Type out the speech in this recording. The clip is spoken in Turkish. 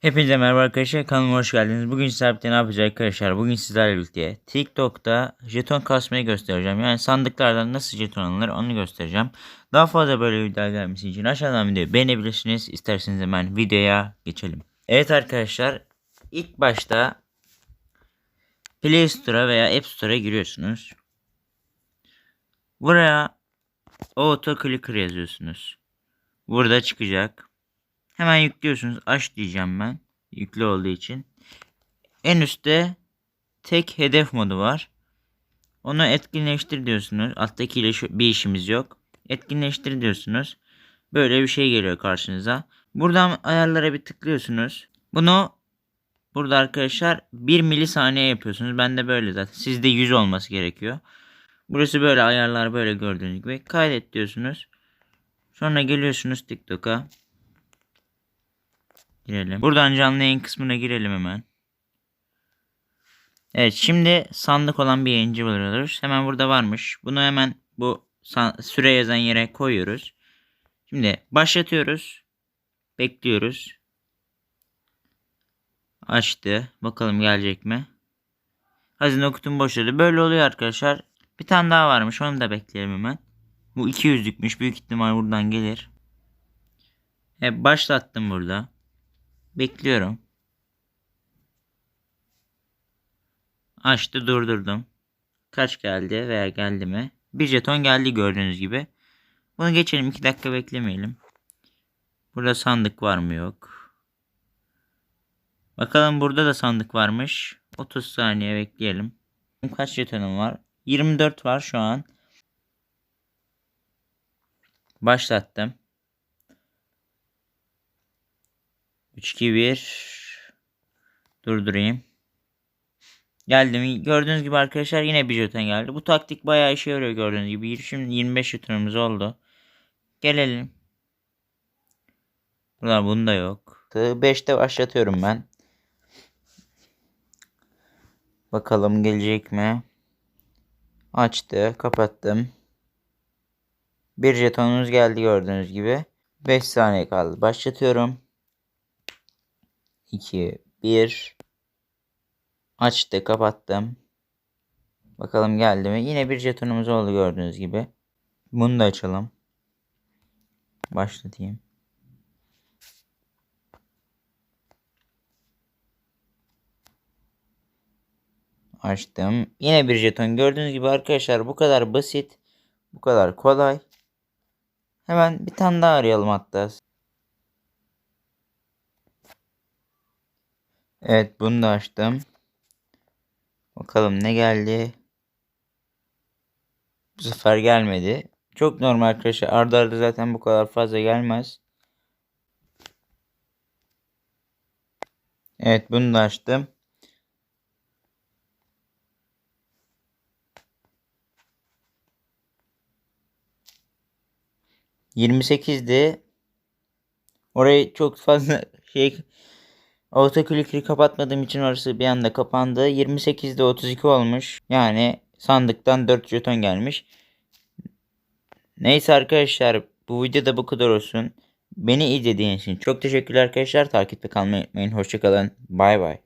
Hepinize merhaba arkadaşlar kanalıma hoş geldiniz. Bugün sizlerle ne yapacağız arkadaşlar? Bugün sizlerle birlikte TikTok'ta jeton kasmayı göstereceğim. Yani sandıklardan nasıl jeton alınır onu göstereceğim. Daha fazla böyle videolar gelmesi için aşağıdan videoyu beğenebilirsiniz. İsterseniz hemen videoya geçelim. Evet arkadaşlar ilk başta Play Store'a veya App Store'a giriyorsunuz. Buraya Auto Clicker yazıyorsunuz. Burada çıkacak. Hemen yüklüyorsunuz. Aç diyeceğim ben. Yüklü olduğu için. En üstte tek hedef modu var. Onu etkinleştir diyorsunuz. Alttakiyle bir işimiz yok. Etkinleştir diyorsunuz. Böyle bir şey geliyor karşınıza. Buradan ayarlara bir tıklıyorsunuz. Bunu burada arkadaşlar 1 milisaniye yapıyorsunuz. Ben de böyle zaten. Sizde 100 olması gerekiyor. Burası böyle ayarlar böyle gördüğünüz gibi. Kaydet diyorsunuz. Sonra geliyorsunuz TikTok'a. Girelim. Buradan canlı yayın kısmına girelim hemen. Evet şimdi sandık olan bir yayıncı buluyoruz. Hemen burada varmış. Bunu hemen bu süre yazan yere koyuyoruz. Şimdi başlatıyoruz. Bekliyoruz. Açtı. Bakalım gelecek mi? Hazine kutum boşladı. Böyle oluyor arkadaşlar. Bir tane daha varmış. Onu da bekleyelim hemen. Bu 200'lükmüş. Büyük ihtimal buradan gelir. Evet başlattım burada. Bekliyorum. Açtı durdurdum. Kaç geldi veya geldi mi? Bir jeton geldi gördüğünüz gibi. Bunu geçelim 2 dakika beklemeyelim. Burada sandık var mı yok. Bakalım burada da sandık varmış. 30 saniye bekleyelim. Kaç jetonum var? 24 var şu an. Başlattım. 3 2 1 Durdurayım. Geldim. Gördüğünüz gibi arkadaşlar yine bir jeton geldi. Bu taktik bayağı işe yarıyor gördüğünüz gibi. Şimdi 25 jetonumuz oldu. Gelelim. Burada bunda yok. 5'te başlatıyorum ben. Bakalım gelecek mi? Açtı. Kapattım. Bir jetonumuz geldi gördüğünüz gibi. 5 saniye kaldı. Başlatıyorum. 2 1 Açtı, kapattım. Bakalım geldi mi? Yine bir jetonumuz oldu gördüğünüz gibi. Bunu da açalım. Başlatayım. Açtım. Yine bir jeton. Gördüğünüz gibi arkadaşlar bu kadar basit. Bu kadar kolay. Hemen bir tane daha arayalım hatta. Evet bunu da açtım. Bakalım ne geldi. Bu sefer gelmedi. Çok normal arkadaşlar. Arda arda zaten bu kadar fazla gelmez. Evet bunu da açtım. Yirmi sekizdi. Orayı çok fazla şey Autoclicker'ı kapatmadığım için orası bir anda kapandı. 28'de 32 olmuş. Yani sandıktan 4 jeton gelmiş. Neyse arkadaşlar bu videoda bu kadar olsun. Beni izlediğiniz için çok teşekkürler arkadaşlar. Takipte kalmayı unutmayın. Hoşçakalın. Bay bay.